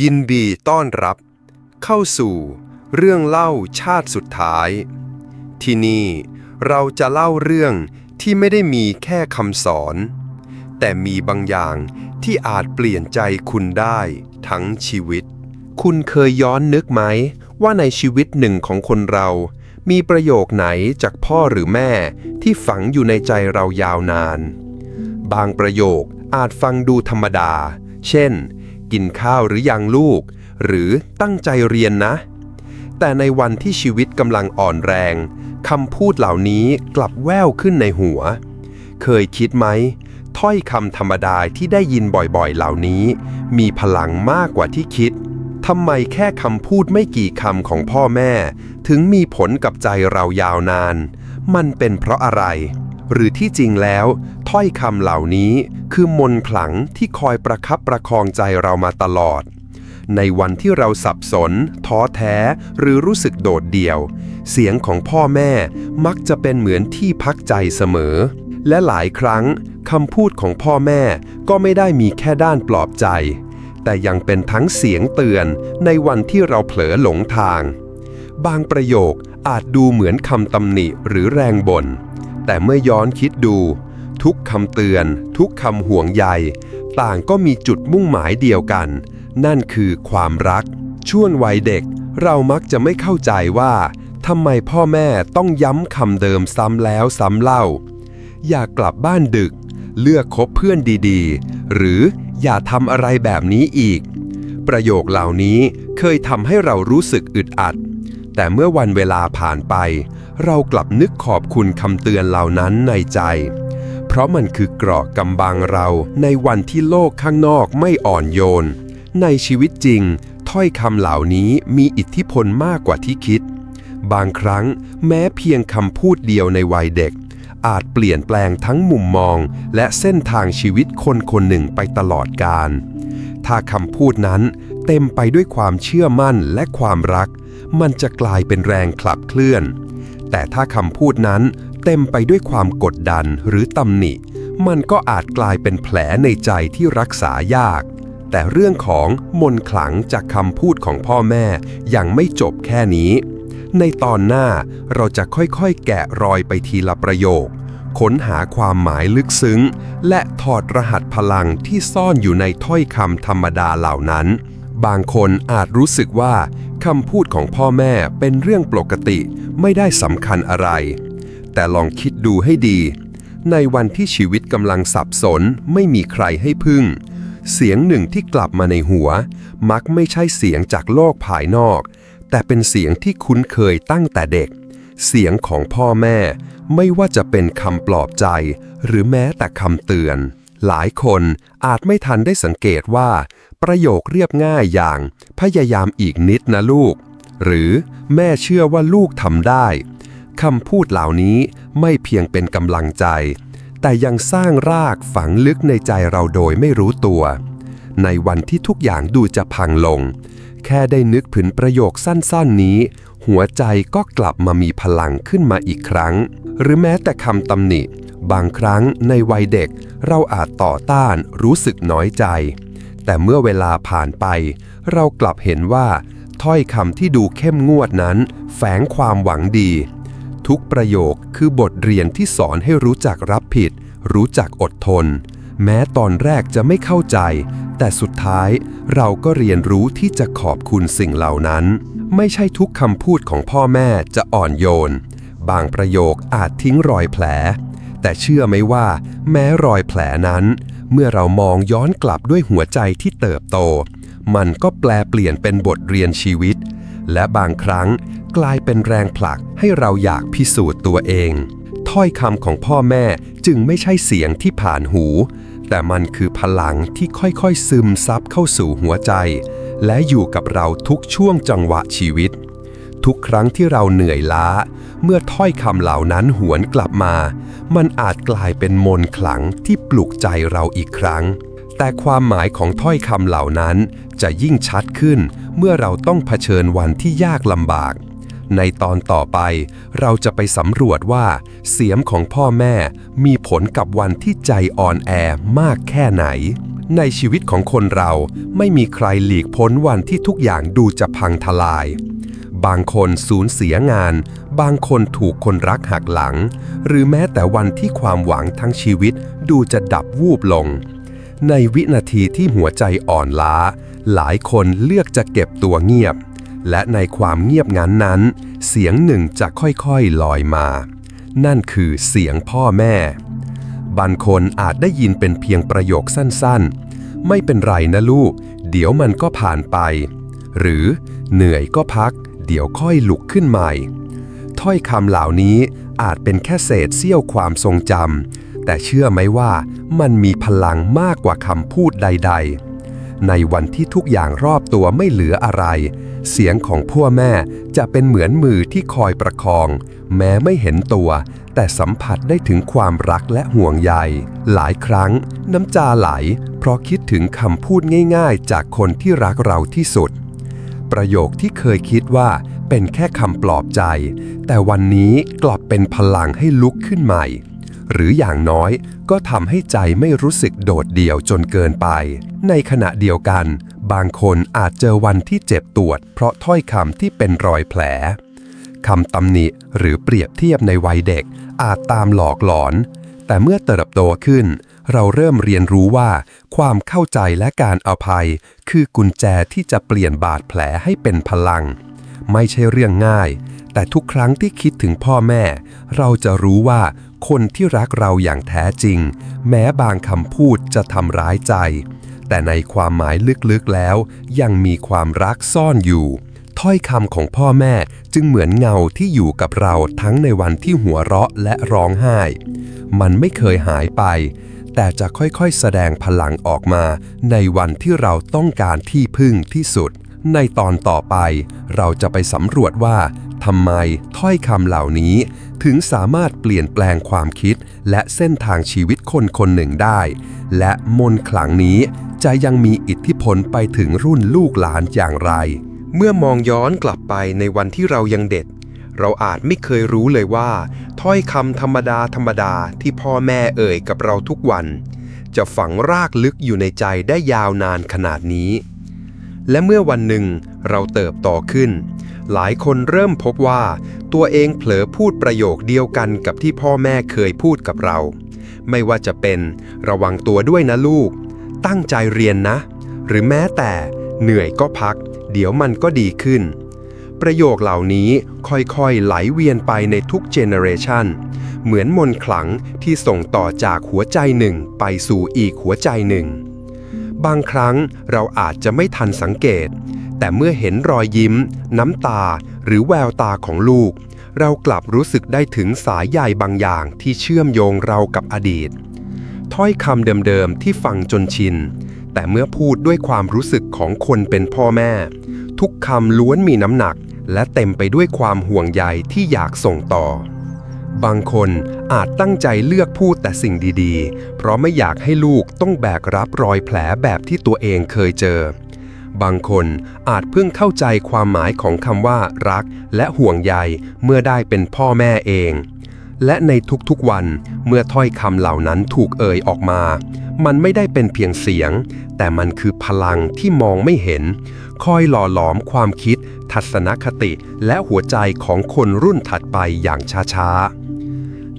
ยินดีต้อนรับ เข้าสู่เรื่องเล่าชาติสุดท้าย ที่นี่เราจะเล่าเรื่องที่ไม่ได้มีแค่คำสอน แต่มีบางอย่างที่อาจเปลี่ยนใจคุณได้ทั้งชีวิต คุณเคยย้อนนึกไหม ว่าในชีวิตหนึ่งของคนเรา มีประโยคไหนจากพ่อหรือแม่ที่ฝังอยู่ในใจเรายาวนาน บางประโยคอาจฟังดูธรรมดา เช่น กินข้าวหรือยังลูก หรือตั้งใจเรียนนะ แต่ในวันที่ชีวิตกำลังอ่อนแรงคำพูดเหล่านี้กลับแว่วขึ้นในหัว เคยคิดไหม ถ้อยคำธรรมดาที่ได้ยินบ่อยๆ เหล่านี้ มีพลังมากกว่าที่คิดทำไมแค่คำพูดไม่กี่คำของพ่อแม่ ถึงมีผลกับใจเรายาวนาน มันเป็นเพราะอะไร หรือที่จริงแล้ว ถ้อยคำเหล่านี้คือมนขลังที่คอยประคับประคองใจเรามาตลอด ในวันที่เราสับสน ท้อแท้ หรือรู้สึกโดดเดี่ยว เสียงของพ่อแม่มักจะเป็นเหมือนที่พักใจเสมอ และหลายครั้งคำพูดของพ่อแม่ก็ไม่ได้มีแค่ด้านปลอบใจ แต่ยังเป็นทั้งเสียงเตือนในวันที่เราเผลอหลงทาง บางประโยคอาจดูเหมือนคำตำหนิหรือแรงบ่นแต่เมื่อย้อนคิดดู ทุกคำเตือน ทุกคำห่วงใย ต่างก็มีจุดมุ่งหมายเดียวกัน นั่นคือความรัก ช่วงวัยเด็ก เรามักจะไม่เข้าใจว่าทำไมพ่อแม่ต้องย้ำคำเดิมซ้ำแล้วซ้ำเล่า อย่ากลับบ้านดึก เลือกคบเพื่อนดีๆ หรืออย่าทำอะไรแบบนี้อีก ประโยคเหล่านี้เคยทำให้เรารู้สึกอึดอัด แต่เมื่อวันเวลาผ่านไป เรากลับนึกขอบคุณคำเตือนเหล่านั้นในใจ เพราะมันคือเกราะกำบังเราในวันที่โลกข้างนอกไม่อ่อนโยน ในชีวิตจริง ถ้อยคำเหล่านี้มีอิทธิพลมากกว่าที่คิด บางครั้งแม้เพียงคำพูดเดียวในวัยเด็ก อาจเปลี่ยนแปลงทั้งมุมมอง และเส้นทางชีวิตคนคนหนึ่งไปตลอดกาลถ้าคำพูดนั้นเต็มไปด้วยความเชื่อมั่นและความรัก มันจะกลายเป็นแรงขับเคลื่อน แต่ถ้าคำพูดนั้น เต็มไปด้วยความกดดันหรือตำหนิ มันก็อาจกลายเป็นแผลในใจที่รักษายาก แต่เรื่องของมนขลังจากคำพูดของพ่อแม่ยังไม่จบแค่นี้ ในตอนหน้าเราจะค่อยๆ แกะรอยไปทีละประโยค ค้นหาความหมายลึกซึ้ง และถอดรหัสพลังที่ซ่อนอยู่ในถ้อยคำธรรมดาเหล่านั้น บางคนอาจรู้สึกว่าคำพูดของพ่อแม่เป็นเรื่องปกติไม่ได้สำคัญอะไร แต่ลองคิดดูให้ดี ในวันที่ชีวิตกำลังสับสนไม่มีใครให้พึ่ง เสียงหนึ่งที่กลับมาในหัว มักไม่ใช่เสียงจากโลกภายนอก แต่เป็นเสียงที่คุ้นเคยตั้งแต่เด็ก เสียงของพ่อแม่ ไม่ว่าจะเป็นคำปลอบใจ หรือแม้แต่คำเตือน หลายคนอาจไม่ทันได้สังเกตว่า ประโยคเรียบง่ายอย่าง พยายามอีกนิดนะลูก หรือแม่เชื่อว่าลูกทำได้ คำพูดเหล่านี้ไม่เพียงเป็นกำลังใจ แต่ยังสร้างรากฝังลึกในใจเราโดยไม่รู้ตัว ในวันที่ทุกอย่างดูจะพังลง แค่ได้นึกถึงประโยคสั้นๆนี้ หัวใจก็กลับมามีพลังขึ้นมาอีกครั้ง หรือแม้แต่คำตำหนิ บางครั้งในวัยเด็ก เราอาจต่อต้านรู้สึกน้อยใจ แต่เมื่อเวลาผ่านไป เรากลับเห็นว่า ถ้อยคำที่ดูเข้มงวดนั้น แฝงความหวังดี ทุกประโยคคือบทเรียนที่สอนให้รู้จักรับผิด รู้จักอดทน แม้ตอนแรกจะไม่เข้าใจ แต่สุดท้ายเราก็เรียนรู้ที่จะขอบคุณสิ่งเหล่านั้น ไม่ใช่ทุกคำพูดของพ่อแม่จะอ่อนโยน บางประโยคอาจทิ้งรอยแผล แต่เชื่อไหมว่า แม้รอยแผลนั้น เมื่อเรามองย้อนกลับด้วยหัวใจที่เติบโต มันก็แปลเปลี่ยนเป็นบทเรียนชีวิต และบางครั้งกลายเป็นแรงผลักให้เราอยากพิสูจน์ตัวเอง ถ้อยคำของพ่อแม่จึงไม่ใช่เสียงที่ผ่านหู แต่มันคือพลังที่ค่อยๆซึมซับเข้าสู่หัวใจ และอยู่กับเราทุกช่วงจังหวะชีวิต ทุกครั้งที่เราเหนื่อยล้า เมื่อถ้อยคำเหล่านั้นหวนกลับมา มันอาจกลายเป็นมนต์ขลังที่ปลุกใจเราอีกครั้ง แต่ความหมายของถ้อยคำเหล่านั้นจะยิ่งชัดขึ้นเมื่อเราต้องเผชิญวันที่ยากลำบาก ในตอนต่อไปเราจะไปสำรวจว่า เสียงของพ่อแม่มีผลกับวันที่ใจอ่อนแอมากแค่ไหน ในชีวิตของคนเราไม่มีใครหลีกพ้นวันที่ทุกอย่างดูจะพังทลาย บางคนสูญเสียงาน บางคนถูกคนรักหักหลัง หรือแม้แต่วันที่ความหวังทั้งชีวิตดูจะดับวูบลง ในวินาทีที่หัวใจอ่อนล้า หลายคนเลือกจะเก็บตัวเงียบ และในความเงียบงันนั้น เสียงหนึ่งจะค่อยๆลอยมา นั่นคือเสียงพ่อแม่ บางคนอาจได้ยินเป็นเพียงประโยคสั้นๆ ไม่เป็นไรนะลูก เดี๋ยวมันก็ผ่านไป หรือเหนื่อยก็พัก เดี๋ยวค่อยลุกขึ้นใหม่ ถ้อยคำเหล่านี้อาจเป็นแค่เศษเสี้ยวความทรงจำ แต่เชื่อไหมว่ามันมีพลังมากกว่าคำพูดใด ๆ ในวันที่ทุกอย่างรอบตัวไม่เหลืออะไร เสียงของพ่อแม่จะเป็นเหมือนมือที่คอยประคอง แม้ไม่เห็นตัว แต่สัมผัสได้ถึงความรักและห่วงใย หลายครั้ง น้ำตาไหล เพราะคิดถึงคำพูดง่าย ๆ จากคนที่รักเราที่สุด ประโยคที่เคยคิดว่าเป็นแค่คำปลอบใจ แต่วันนี้กลับเป็นพลังให้ลุกขึ้นใหม่ หรืออย่างน้อยก็ทำให้ใจไม่รู้สึกโดดเดี่ยวจนเกินไป ในขณะเดียวกัน บางคนอาจเจอวันที่เจ็บปวด เพราะถ้อยคำที่เป็นรอยแผลคำตำหนิหรือเปรียบเทียบในวัยเด็ก อาจตามหลอกหลอน แต่เมื่อเติบโตขึ้น เราเริ่มเรียนรู้ว่า ความเข้าใจและการอภัย คือกุญแจที่จะเปลี่ยนบาดแผลให้เป็นพลัง ไม่ใช่เรื่องง่าย แต่ทุกครั้งที่คิดถึงพ่อแม่ เราจะรู้ว่า คนที่รักเราอย่างแท้จริง แม้บางคำพูดจะทำร้ายใจ แต่ในความหมายลึกๆแล้ว ยังมีความรักซ่อนอยู่ ถ้อยคำของพ่อแม่จึงเหมือนเงาที่อยู่กับเราทั้งในวันที่หัวเราะและร้องไห้ มันไม่เคยหายไป แต่จะค่อยๆแสดงพลังออกมา ในวันที่เราต้องการที่พึ่งที่สุด ในตอนต่อไป เราจะไปสำรวจว่าทำไมถ้อยคำเหล่านี้ ถึงสามารถเปลี่ยนแปลงความคิดและเส้นทางชีวิตคนคนหนึ่งได้ และมนต์ขลังนี้จะยังมีอิทธิพลไปถึงรุ่นลูกหลานอย่างไร เมื่อมองย้อนกลับไปในวันที่เรายังเด็ก เราอาจไม่เคยรู้เลยว่า ถ้อยคำธรรมดาธรรมดาที่พ่อแม่เอ่ยกับเราทุกวัน จะฝังรากลึกอยู่ในใจได้ยาวนานขนาดนี้ และเมื่อวันหนึ่งเราเติบโตขึ้น หลายคนเริ่มพบว่า ตัวเองเผลอพูดประโยคเดียวกันกับที่พ่อแม่เคยพูดกับเรา ไม่ว่าจะเป็น ระวังตัวด้วยนะลูก ตั้งใจเรียนนะ หรือแม้แต่ เหนื่อยก็พัก เดี๋ยวมันก็ดีขึ้น ประโยคเหล่านี้ค่อยๆไหลเวียนไปในทุกเจเนเรชันเหมือนมนขลังที่ส่งต่อจากหัวใจหนึ่งไปสู่อีกหัวใจหนึ่ง บางครั้งเราอาจจะไม่ทันสังเกต แต่เมื่อเห็นรอยยิ้ม น้ำตา หรือแววตาของลูก เรากลับรู้สึกได้ถึงสายใยบางอย่างที่เชื่อมโยงเรากับอดีต ถ้อยคำเดิมๆที่ฟังจนชิน แต่เมื่อพูดด้วยความรู้สึกของคนเป็นพ่อแม่ ทุกคำล้วนมีน้ำหนัก และเต็มไปด้วยความห่วงใยที่อยากส่งต่อ บางคนอาจตั้งใจเลือกพูดแต่สิ่งดีๆ เพราะไม่อยากให้ลูกต้องแบกรับรอยแผลแบบที่ตัวเองเคยเจอ บางคนอาจเพิ่งเข้าใจความหมายของคำว่ารักและห่วงใยเมื่อได้เป็นพ่อแม่เอง และในทุกๆวันเมื่อถ้อยคำเหล่านั้นถูกเอ่ยออกมา มันไม่ได้เป็นเพียงเสียง แต่มันคือพลังที่มองไม่เห็น คอยหล่อหลอมความคิด ทัศนคติและหัวใจของคนรุ่นถัดไปอย่างช้าๆ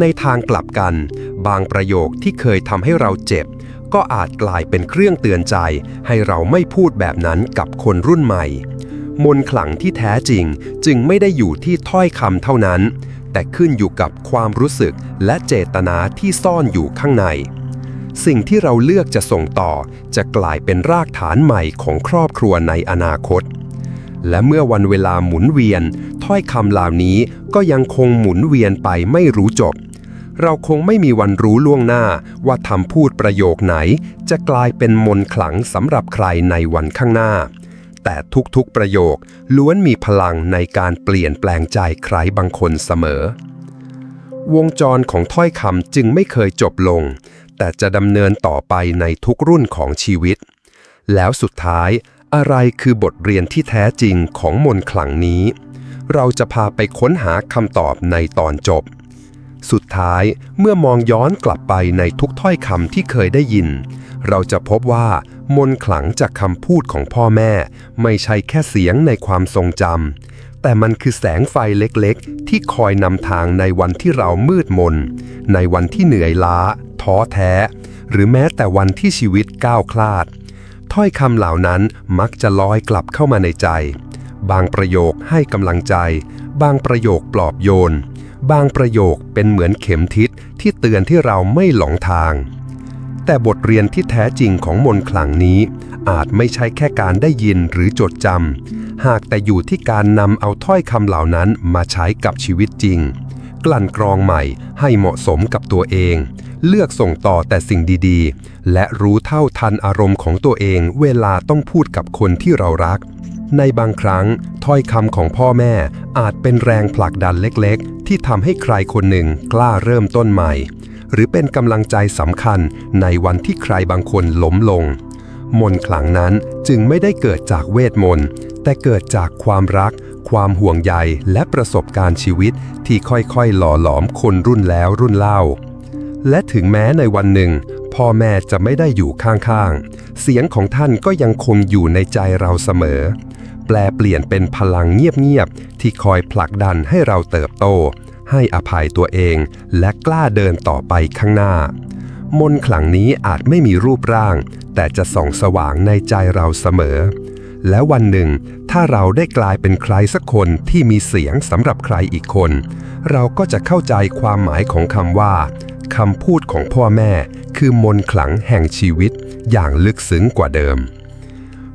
ในทางกลับกัน บางประโยคที่เคยทำให้เราเจ็บ ก็อาจกลายเป็นเครื่องเตือนใจ ให้เราไม่พูดแบบนั้นกับคนรุ่นใหม่ มนขลังที่แท้จริงจึงไม่ได้อยู่ที่ถ้อยคำเท่านั้น แต่ขึ้นอยู่กับความรู้สึกและเจตนาที่ซ่อนอยู่ข้างใน สิ่งที่เราเลือกจะส่งต่อ จะกลายเป็นรากฐานใหม่ของครอบครัวในอนาคต และเมื่อวันเวลาหมุนเวียน ถ้อยคำเหล่านี้ก็ยังคงหมุนเวียนไปไม่รู้จบ เราคงไม่มีวันรู้ล่วงหน้าว่าคำพูดประโยคไหน จะกลายเป็นมนขลังสำหรับใครในวันข้างหน้า แต่ทุกๆประโยคล้วนมีพลังในการเปลี่ยนแปลงใจใครบางคนเสมอ วงจรของถ้อยคำจึงไม่เคยจบลง แต่จะดำเนินต่อไปในทุกรุ่นของชีวิต แล้วสุดท้าย อะไรคือบทเรียนที่แท้จริงของมนต์ขลังนี้ เราจะพาไปค้นหาคำตอบในตอนจบ สุดท้ายเมื่อมองย้อนกลับไปในทุกถ้อยคำที่เคยได้ยิน เราจะพบว่ามนต์ขลังจากคำพูดของพ่อแม่ ไม่ใช่แค่เสียงในความทรงจำแต่มันคือแสงไฟเล็กๆ ที่คอยนำทางในวันที่เรามืดมน ในวันที่เหนื่อยล้า ท้อแท้ หรือแม้แต่วันที่ชีวิตก้าวคลาด ถ้อยคำเหล่านั้นมักจะลอยกลับเข้ามาในใจ บางประโยคให้กำลังใจ บางประโยคปลอบโยน บางประโยคเป็นเหมือนเข็มทิศที่เตือนที่เราไม่หลงทาง แต่บทเรียนที่แท้จริงของมนต์ขลังนี้ อาจไม่ใช่แค่การได้ยินหรือจดจำหากแต่อยู่ที่การนำเอาถ้อยคำเหล่านั้นมาใช้กับชีวิตจริง กลั่นกรองใหม่ให้เหมาะสมกับตัวเอง เลือกส่งต่อแต่สิ่งดีๆ และรู้เท่าทันอารมณ์ของตัวเองเวลาต้องพูดกับคนที่เรารัก ในบางครั้งถ้อยคำของพ่อแม่อาจเป็นแรงผลักดันเล็กๆ ที่ทำให้ใครคนหนึ่งกล้าเริ่มต้นใหม่ หรือเป็นกำลังใจสำคัญในวันที่ใครบางคนล้มลง มนขลังนั้นจึงไม่ได้เกิดจากเวทมนต์แต่เกิดจากความรัก ความห่วงใยและประสบการณ์ชีวิตที่ค่อยๆ หล่อหลอมคนรุ่นแล้วรุ่นเล่า และถึงแม้ในวันหนึ่ง พ่อแม่จะไม่ได้อยู่ข้างๆ เสียงของท่านก็ยังคงอยู่ในใจเราเสมอ แปลเปลี่ยนเป็นพลังเงียบๆ ที่คอยผลักดันให้เราเติบโต ให้อภัยตัวเอง และกล้าเดินต่อไปข้างหน้ามนขลังนี้อาจไม่มีรูปร่าง แต่จะส่องสว่างในใจเราเสมอ และวันหนึ่ง ถ้าเราได้กลายเป็นใครสักคนที่มีเสียงสำหรับใครอีกคน เราก็จะเข้าใจความหมายของคำว่าคำพูดของพ่อแม่ คือมนต์ขลังแห่งชีวิต อย่างลึกซึ้งกว่าเดิม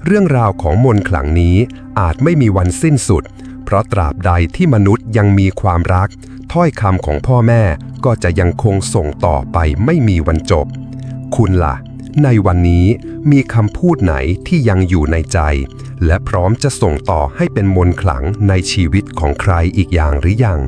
เรื่องราวของมนต์ขลังนี้อาจไม่มีวันสิ้นสุด เพราะตราบใดที่มนุษย์ยังมีความรัก ถ้อยคำของพ่อแม่ก็จะยังคงส่งต่อไปไม่มีวันจบ คุณล่ะ ในวันนี้มีคำพูดไหนที่ยังอยู่ในใจ และพร้อมจะส่งต่อให้เป็นมนขลังในชีวิตของใครอีกอย่างหรือยัง